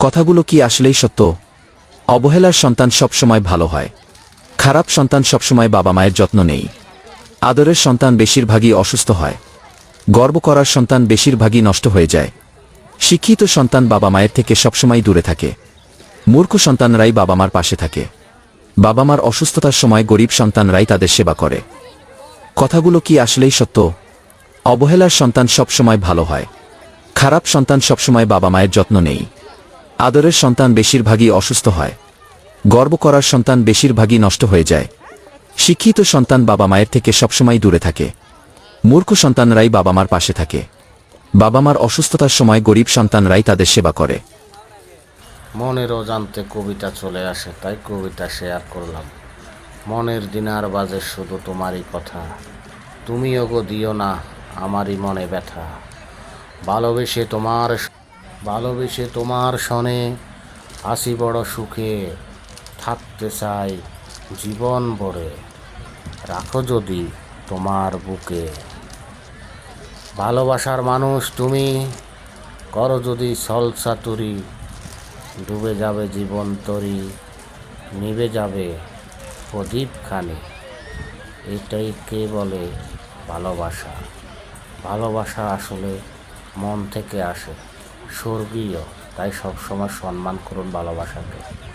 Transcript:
কথাগুলো কি আসলেই সত্য? অবহেলার সন্তান সবসময় ভালো হয়। খারাপ সন্তান সবসময় বাবা মায়ের যত্ন নেই। আদরের সন্তান বেশিরভাগই অসুস্থ হয়। গর্ব করার সন্তান বেশিরভাগই নষ্ট হয়ে যায়। শিক্ষিত সন্তান বাবা মায়ের থেকে সবসময় দূরে থাকে। মূর্খ সন্তানরাই বাবা মার পাশে থাকে। বাবা মার অসুস্থতার সময় গরিব সন্তানরাই তাদের সেবা করে। কথাগুলো কি আসলেই সত্য? অবহেলার সন্তান সবসময় ভালো হয়। খারাপ সন্তান সবসময় বাবা মায়ের যত্ন নেই। আদরের সন্তান বেশিরভাগই অসুস্থ হয়। গর্ব করার সন্তান বেশিরভাগই নষ্ট হয়ে যায়। শিক্ষিত সন্তান বাবা মায়ের থেকে সবসময় দূরে থাকে। মূর্খ সন্তানরাই বাবা মার পাশে থাকে। বাবা মার অসুস্থতার সময় গরিব সন্তানরাই তাদের সেবা করে। মনের অজান্তে কবিতা চলে আসে, তাই কবিতা শেয়ার করলাম। মনের দিনার বাজে শুধু তোমারই কথা। তুমিও গো দিও না, আমারই মনে ব্যথা। ভালোবেসে তোমার ভালোবেসে তোমার সনে আসি বড় সুখে, থাকতে চাই জীবন ভরে। রাখো যদি তোমার বুকে। ভালোবাসার মানুষ তুমি, করো যদি সলসাতুরি ডুবে যাবে জীবন তরি, নিভে যাবে প্রদীপ খানি। এটাই কে বলে ভালোবাসা? ভালোবাসা আসলে মন থেকে আসে। স্বর্গীয় তাই সবসময় সম্মান করুন ভালোবাসাকে।